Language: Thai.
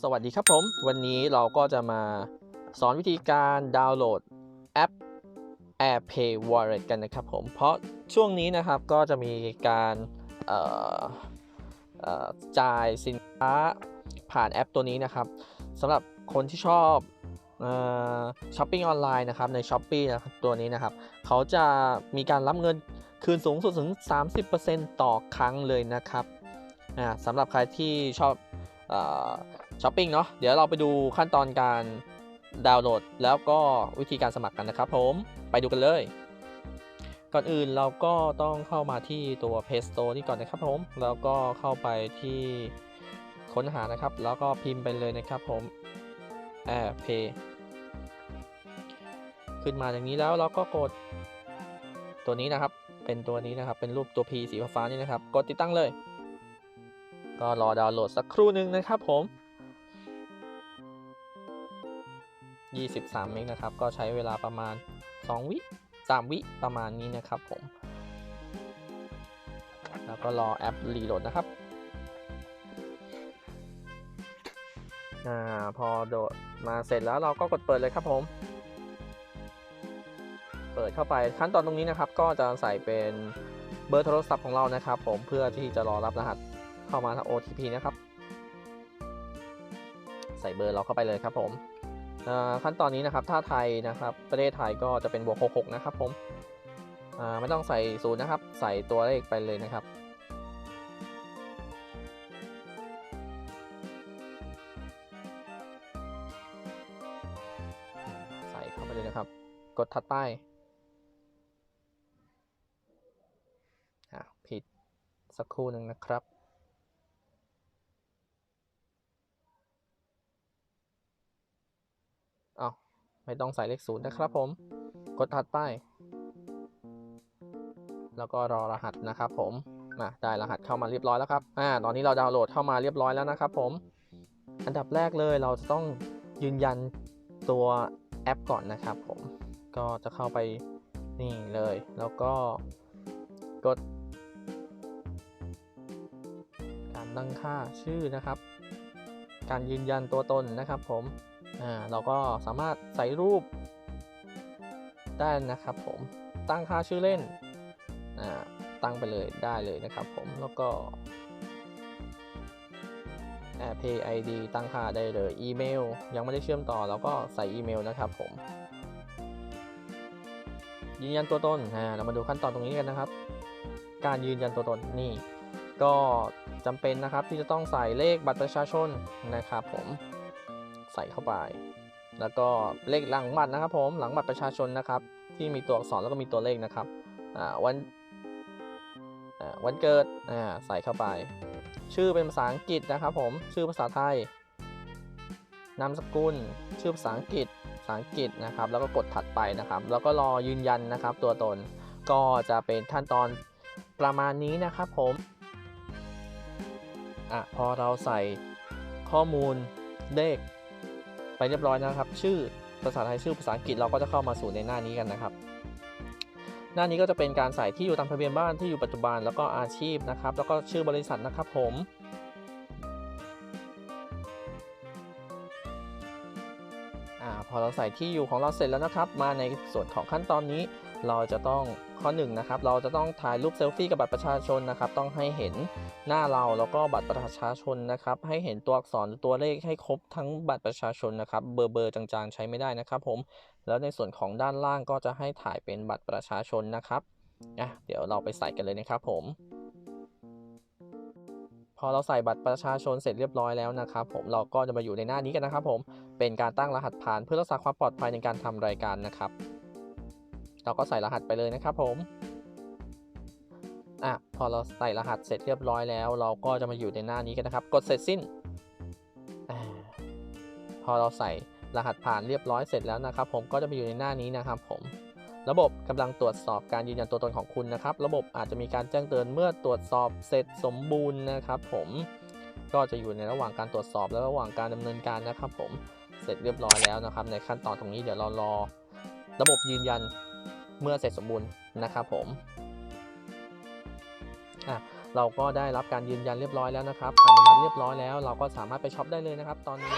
สวัสดีครับผม วันนี้เราก็จะมาสอนวิธีการดาวน์โหลดแอป AirPay Wallet กันนะครับผม เพราะช่วงนี้นะครับก็จะมีการจ่ายสินค้าผ่านแอปตัวนี้นะครับสำหรับคนที่ชอบช้อปปิ้งออนไลน์นะครับใน s h อ p e e นะครับตัวนี้นะครับ เขาจะมีการรับเงินคืนสูงสุดถึง 30%ต่อครั้งเลยนะครับ อ่าสำหรับใครที่ชอบอช้อปปิ้งเนาะเดี๋ยวเราไปดูขั้นตอนการดาวน์โหลด แล้วก็วิธีการสมัครกันนะครับผมไปดูกันเลย ก่อนอื่นเราก็ต้องเข้ามาที่ตัว Play Store นี่ก่อนนะครับผม แล้วก็เข้าไปที่ค้นหานะครับ แล้วก็พิมพ์ไปเลยนะครับผม AirPay ขึ้นมาอย่างนี้แล้วเราก็กดตัวนี้นะครับ เป็นตัวนี้นะครับ เป็นรูปตัว P สีฟ้านี่นะครับ กดติดตั้งเลย ก็รอดาวน์โหลดสักครู่หนึ่งนะครับผม 23 เมกนะครับ ก็ใช้เวลาประมาณ 2 วิ 3 วิประมาณนี้นะครับผม แล้วก็รอแอปรีโหลดนะครับอ่าพอโดดมาเสร็จแล้วเราก็กดเปิดเลยครับผม เปิดเข้าไปขั้นตอนตรงนี้นะครับ ก็จะใส่เป็นเบอร์โทรศัพท์ของเรานะครับ ผมเพื่อที่จะรอรับรหัส เข้ามาทาง OTP นะครับ ใส่เบอร์เราเข้าไปเลยครับผมขั้นตอนนี้นะครับถ้าไทยนะครับประเทศไทยก็จะเป็นบวก66นะครับผมไม่ต้องใส่ศูนย์นะครับ ใส่ตัวเลขไปเลยนะครับใส่เข้าไปเลยนะครับ กดถัดไปผิดสักครู่หนึ่งนะครับ เอา ไม่ต้องใส่เลขศูนย์นะครับผม กดถัดไป แล้วก็รอรหัสนะครับผมมาได้รหัสเข้ามาเรียบร้อยแล้วครับอ่าตอนนี้เราดาวน์โหลดเข้ามาเรียบร้อยแล้วนะครับผม อันดับแรกเลยเราจะต้องยืนยันตัวแอปก่อนนะครับผม ก็จะเข้าไปนี่เลย แล้วก็กด การตั้งค่าชื่อนะครับ การยืนยันตัวตนนะครับผม อ่าเราก็สามารถใส่รูปได้นะครับผมตั้งค่าชื่อเล่นอ่าตั้งไปเลยได้เลยนะครับผมแล้วก็ AirPay ID ตั้งค่าได้เลยอีเมล ยังไม่ได้เชื่อมต่อเราก็ใส่อีเมลนะครับผมยืนยันตัวตนอ่าเรามาดูขั้นตอนตรงนี้กันนะครับ การยืนยันตัวตนนี่ก็จำเป็นนะครับที่จะต้องใส่เลขบัตรประชาชนนะครับผม ใส่เข้าไป แล้วก็เลขหลังบัตรนะครับ ผมหลังบัตรประชาชนนะครับ ที่มีตัวอักษรแล้วก็มีตัวเลขนะครับอ่าวันอ่าวันเกิดอ่าใส่เข้าไป ชื่อเป็นภาษาอังกฤษนะครับ ผมชื่อภาษาไทยนามสกุลชื่อภาษาอังกฤษภาษาอังกฤษนะครับ แล้วก็กดถัดไปนะครับ แล้วก็รอยืนยันนะครับ ตัวตนก็จะเป็นขั้นตอนประมาณนี้นะครับผมอะพอเราใส่ข้อมูลเลข ไปเรียบร้อยนะครับ ชื่อภาษาไทยชื่อภาษาอังกฤษเราก็จะเข้ามาสู่ในหน้านี้กันนะครับ หน้านี้ก็จะเป็นการใส่ที่อยู่ตามทะเบียนบ้านที่อยู่ปัจจุบันแล้วก็อาชีพนะครับ แล้วก็ชื่อบริษัทนะครับผมอพอเราใส่ที่อยู่ของเราเสร็จแล้วนะครับ มาในส่วนของขั้นตอนนี้ เราจะต้องข้อ1นงนะครับเราจะต้องถ่ายรูปเซลฟี่กับบัตรประชาชนนะครับ ต้องให้เห็นหน้าเราแล้วก็บัตรประชาชนนะครับ ให้เห็นตัวอักษรตัวเลขให้ครบทั้งบัตรประชาชนนะครับเบอร์เบอร์จางๆใช้ไม่ได้นะครับ ผมแล้วในส่วนของด้านล่างก็จะให้ถ่ายเป็นบัตรประชาชนนะครับอะเดี๋ยวเราไปใส่กันเลยนะครับ ผมพอเราใส่บัตรประชาชนเสร็จเรียบร้อยแล้วนะครับ ผมเราก็จะมาอยู่ในหน้านี้กันนะครับ ผมเป็นการตั้งรหัสผ่านเพื่อรักษาความปลอดภัยในการทำรายการนะครับ เราก็ใส่รหัสไปเลยนะครับผมอะพอเราใส่รหัสเสร็จเรียบร้อยแล้ว เราก็จะมาอยู่ในหน้านี้กันนะครับ กดเสร็จสิ้นอาพอเราใส่รหัสผ่านเรียบร้อยเสร็จแล้วนะครับ ผมก็จะมาอยู่ในหน้านี้นะครับ ผม ระบบกำลังตรวจสอบการยืนยันตัวตนของคุณนะครับ ระบบอาจจะมีการแจ้งเตือนเมื่อตรวจสอบเสร็จสมบูรณ์นะครับ ผมก็จะอยู่ในระหว่างการตรวจสอบและระหว่างการดำเนินการนะครับ ผมเสร็จเรียบร้อยแล้วนะครับ ในขั้นตอนตรงนี้เดี๋ยวเรารอ ระบบยืนยัน เมื่อเสร็จสมบูรณ์นะครับผมอะเราก็ได้รับการยืนยันเรียบร้อยแล้วนะครับอนุมัติเรียบร้อยแล้ว เราก็สามารถไปช็อปได้เลยนะครับ ตอนนี้